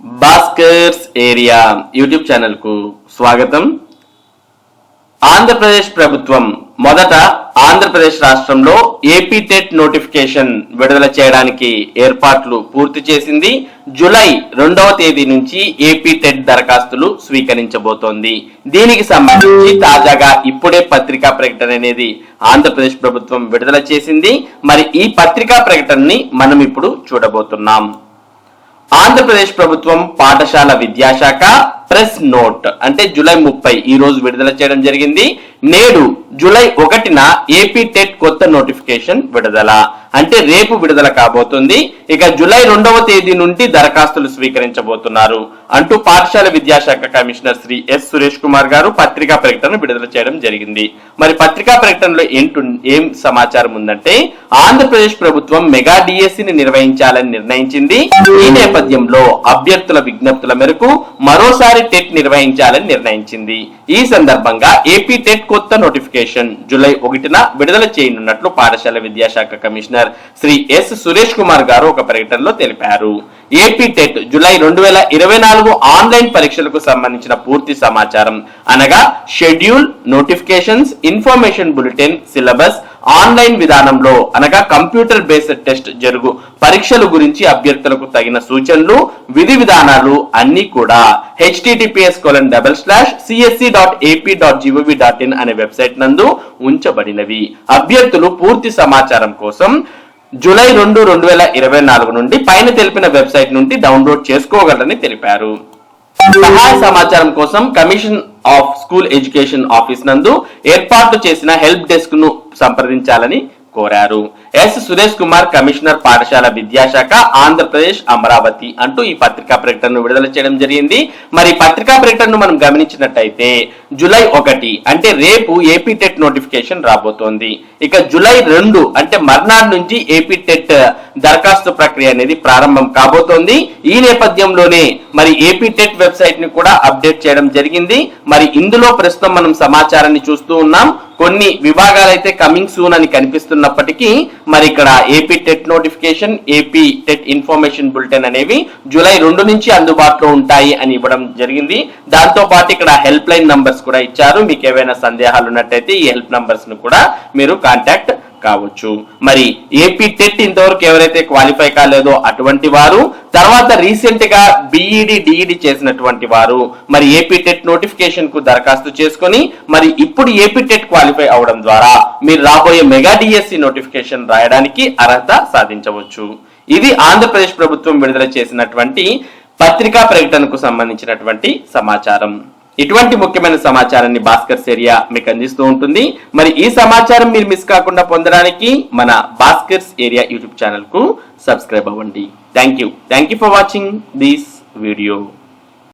Bhaskar's area YouTube ఛానల్కు స్వాగతం. ఆంధ్రప్రదేశ్ ప్రభుత్వం మొదట ఆంధ్రప్రదేశ్ రాష్ట్రంలో ఏపీ టెట్ నోటిఫికేషన్ విడుదల చేయడానికి ఏర్పాట్లు పూర్తి చేసింది. జూలై రెండవ తేదీ నుంచి ఏపీ టెట్ దరఖాస్తులు స్వీకరించబోతోంది. దీనికి సంబంధించి తాజాగా ఇప్పుడే పత్రికా ప్రకటన అనేది ఆంధ్రప్రదేశ్ ప్రభుత్వం విడుదల చేసింది. మరి ఈ పత్రికా ప్రకటనని మనం ఇప్పుడు చూడబోతున్నాం. ఆంధ్రప్రదేశ్ ప్రభుత్వం పాఠశాల విద్యాశాఖ ప్రెస్ నోట్. అంటే జూలై ముప్పై ఈ రోజు విడుదల చేయడం జరిగింది. నేడు జూలై ఒకటిన ఏపీ టెట్ కొత్త నోటిఫికేషన్ విడుదల. అంటే రేపు విడుదల కాబోతుంది. ఇక జూలై రెండవ తేదీ నుండి దరఖాస్తులు స్వీకరించబోతున్నారు. అంటూ పాఠశాల విద్యాశాఖ కమిషనర్ శ్రీ ఎస్ సురేష్ కుమార్ గారు పత్రికా ప్రకటన విడుదల చేయడం జరిగింది. మరి పత్రికా ప్రకటనలో ఏంటు ఏం సమాచారం ఉందంటే ఆంధ్రప్రదేశ్ ప్రభుత్వం మెగా డిఎస్సిని నిర్వహించాలని నిర్ణయించింది. ఈ నేపథ్యంలో అభ్యర్థుల విజ్ఞప్తుల మేరకు మరోసారి టెట్ నిర్వహించాలని నిర్ణయించింది. ఈ సందర్భంగా ఏపీ టెట్ కొత్త నోటిఫికేషన్ జూలై ఒకటిన విడుదల చేయనున్నట్లు పాఠశాల విద్యాశాఖ కమిషనర్ శ్రీ ఎస్ సురేష్ కుమార్ గారు ఒక ప్రకటనలో తెలిపారు. ఏపీ టెట్ జూలై రెండు వేల ఇరవై నాలుగు ఆన్లైన్ పరీక్షలకు సంబంధించిన పూర్తి సమాచారం అనగా schedule notifications information bulletin syllabus online విధానంలో అనగా కంప్యూటర్ బేస్డ్ టెస్ట్ జరుగు పరీక్షల గురించి అభ్యర్థులకు తగిన సూచనలు విధి విధానాలు అన్ని కూడా HTTPS colon double slash CSC dot AP dot GOV dot in అనే వెబ్సైట్ నందు ఉంచబడినవి. అభ్యర్థులు పూర్తి సమాచారం కోసం జూలై రెండు రెండు వేల ఇరవై నాలుగు నుండి పైన తెలిపిన వెబ్సైట్ నుండి డౌన్లోడ్ చేసుకోగలరని తెలిపారు. సహాయ సమాచారం కోసం commission of school education office నందు ఏర్పాటు చేసిన హెల్ప్ డెస్క్ను సంప్రదించాలని కోరారు. ఎస్. సురేష్ కుమార్ కమిషనర్ పాఠశాల విద్యాశాఖ ఆంధ్రప్రదేశ్ అమరావతి అంటూ ఈ పత్రికా ప్రకటనను విడుదల చేయడం జరిగింది. మరి పత్రికా ప్రకటనను మనం గమనించినట్టయితే జులై ఒకటి అంటే రేపు ఏపీ టెట్ నోటిఫికేషన్ రాబోతోంది. ఇక జులై రెండు అంటే మర్నాడు నుంచి ఏపీ టెట్ దరఖాస్తు ప్రక్రియ అనేది ప్రారంభం కాబోతోంది. ఈ నేపథ్యంలోనే మరి ఏపీ టెట్ వెబ్సైట్ని కూడా అప్డేట్ చేయడం జరిగింది. మరి ఇందులో ప్రస్తుతం మనం సమాచారాన్ని చూస్తూ ఉన్నాం. కొన్ని విభాగాలు అయితే కమింగ్ సూన్ అని కనిపిస్తున్నప్పటికీ మరి ఇక్కడ AP TET notification AP TET information bulletin అనేవి జూలై రెండు నుంచి అందుబాటులో ఉంటాయి అని ఇవ్వడం జరిగింది. దాంతో పాటు ఇక్కడ హెల్ప్ లైన్ నంబర్స్ కూడా ఇచ్చారు. మీకు ఏవైనా సందేహాలు ఉన్నట్టయితే ఈ హెల్ప్ నంబర్స్ను కూడా మీరు కాంటాక్ట్ కావచ్చు. మరి ఏపీ టెట్ ఇంతవరకు ఎవరైతే క్వాలిఫై కాలేదో అటువంటి వారు తర్వాత రీసెంట్గా బిఈడి డిఈడి చేసినటువంటి వారు మరి ఏపీ టెట్ నోటిఫికేషన్కు దరఖాస్తు చేసుకొని మరి ఇప్పుడు ఏపీ టెట్ క్వాలిఫై అవడం ద్వారా మీరు రాబోయే మెగా డిఎస్సి నోటిఫికేషన్ రాయడానికి అర్హత సాధించవచ్చు. ఇది ఆంధ్రప్రదేశ్ ప్రభుత్వం విడుదల చేసినటువంటి పత్రికా ప్రకటనకు సంబంధించినటువంటి సమాచారం. ఇటువంటి ముఖ్యమైన సమాచారాన్ని భాస్కర్ ఏరియా మీకు అందిస్తూ ఉంటుంది. మరి ఈ సమాచారం మీరు మిస్ కాకుండా పొందడానికి మన భాస్కర్స్ ఏరియా యూట్యూబ్ ఛానల్కు సబ్స్క్రైబ్ అవ్వండి. Thank you. Thank you for watching this video.